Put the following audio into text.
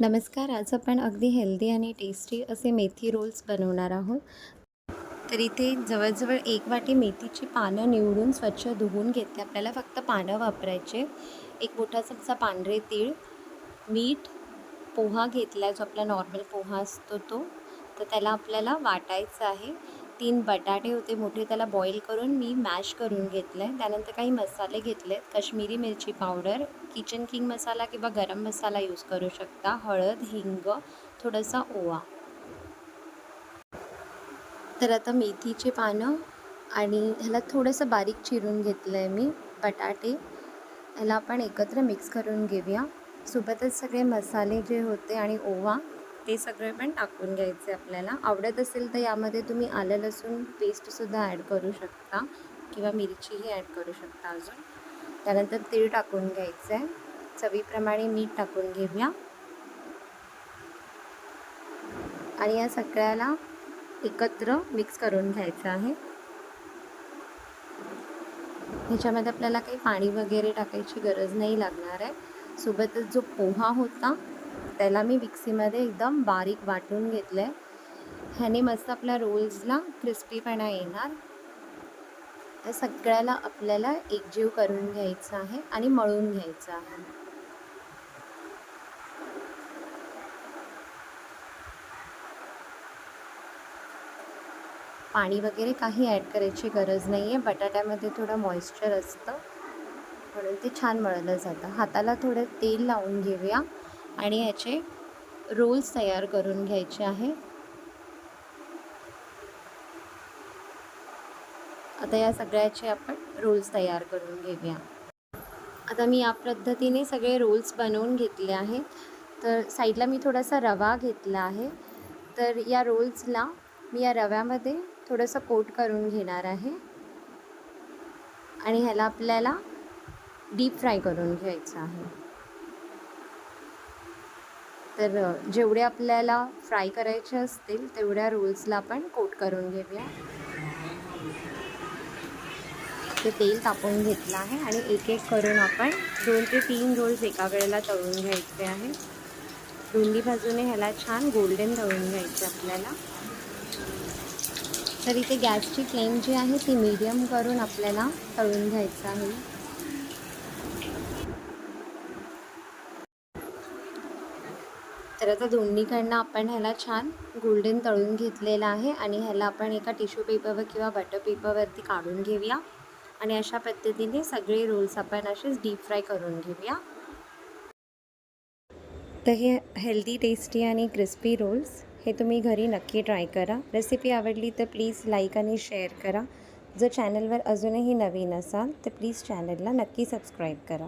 नमस्कार आज आपण अगदी हेल्दी आणि टेस्टी असे मेथी रोल्स बनवणार आहोत. तर इथे जवळजवळ एक वाटी मेथीची पानं निवडून स्वच्छ धुवून घेतली. आपल्याला फक्त पानं वापरायचे. एक मोठा चमचा पांढरे तीळ मीठ पोहा घेतला जो आपला नॉर्मल पोहा असतो तो. तर त्याला आपल्याला वाटायचं आहे. तीन बटाटे होते मोठे त्याला बॉईल करून मी मॅश करून घेतलं आहे त्यानंतर काही मसाले घेतलेत. कश्मीरी मिरची पावडर किचन किंग मसाला किंवा गरम मसाला यूज करू शकता. हळद हिंग थोडासा ओवा. तर आता मेथीचे पानं आणि ह्याला थोडंसं बारीक चिरून घेतलं आहे मी बटाटे. ह्याला आपण एकत्र मिक्स करून घेऊया. सोबतच सगळे मसाले जे होते आणि ओवा ते सगळे पण टाकून घ्यायचे आपल्याला. आवडत असेल तर यामध्ये तुम्ही आलं लसूण पेस्टसुद्धा ॲड करू शकता किंवा मिरचीही ॲड करू शकता अजून. त्यानंतर तीळ टाकून घ्यायचं आहे चवीप्रमाणे मीठ टाकून घेऊया. आणि या सगळ्याला एकत्र मिक्स करून घ्यायचं आहे. ह्याच्यामध्ये आपल्याला काही पाणी वगैरे टाकायची गरज नाही लागणार आहे. सोबतच जो पोहा होता त्याला मी मिक्सीमध्ये एकदम बारीक वाटून घेतलं आहे ह्याने मस्त आपल्या रोल्सला क्रिस्पीपणा येणार. त्या सगळ्याला आपल्याला एकजीव करून घ्यायचं आहे आणि मळून घ्यायचं आहे. पाणी वगैरे काही ॲड करायची गरज नाही आहे बटाट्यामध्ये थोडं मॉइश्चर असतं. म्हणून ते छान मळलं जातं. हाताला थोडं तेल लावून घेऊया. आणि याचे रोल्स तयार करून घ्यायचे आहे. आता या सगळ्याचे आपण रोल्स तयार करून घेऊया. आता मी या पद्धतीने सगळे रोल्स बनवून घेतले आहेत तर साईडला मी थोडासा रवा घेतला आहे. तर या रोल्सला मी या रव्यामध्ये थोडंसं कोट करून घेणार आहे. आणि ह्याला आपल्याला डीप फ्राय करून घ्यायचं आहे. तर जेवढे आपल्याला फ्राय करायचे असतील तेवढ्या रोल्सला आपण कोट करून घेऊया. ते तेल तापवून घेतलं आहे आणि एक एक करून आपण दोन ते तीन रोल्स एका वेळेला तळून घ्यायचे आहे. दोन्ही बाजूने ह्याला छान गोल्डन तळून घ्यायचे आपल्याला. तर इथे गॅसची फ्लेम जी आहे ती मीडियम करून आपल्याला तळून घ्यायचं आहे. तर आता दोन्हीकडनं आपण ह्याला छान गोल्डन तळून घेतलेलं आहे आणि ह्याला आपण एका टिश्यू पेपरवर किंवा बटर पेपरवरती काढून घेऊया. आणि अशा पद्धतीने सगळे रोल्स आपण असेच डीप फ्राय करून घेऊया. तर हे हेल्दी टेस्टी आणि क्रिस्पी रोल्स हे तुम्ही घरी नक्की ट्राय करा. रेसिपी आवडली तर प्लीज लाईक आणि शेअर करा. जर चॅनलवर अजूनही नवीन असाल तर प्लीज चॅनलला नक्की सबस्क्राईब करा.